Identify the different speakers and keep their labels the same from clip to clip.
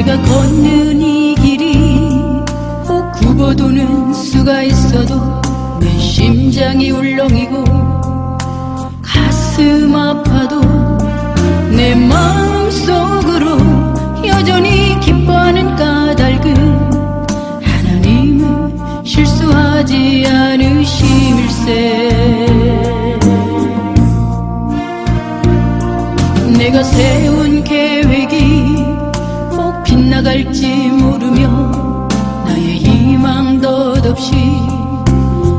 Speaker 1: 내가 걷는 이 길이 꼭 굽어도는 수가 있어도 내 심장이 울렁이고 가슴 아파도 내 마음속으로 여전히 기뻐하는 까닭은 하나님은 실수하지 않으심일세. 내가 새 갈지 모르며 나의 희망 덧없이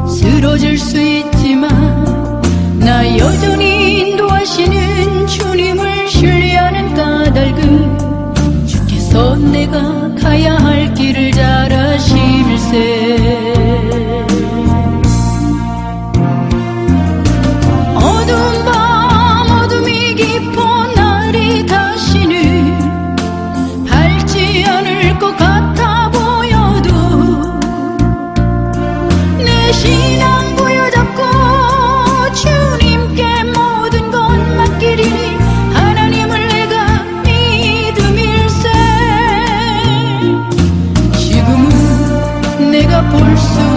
Speaker 1: 쓰러질 수 있지만 나 여전히 인도하시는 주님을 신뢰하는 까닭은 주께서 내가 가야 할 길을 잘 아심일세 신앙 부여잡고 주님께 모든 것 맡기리니 하나님을 내가 믿음일세. 지금은 내가 볼수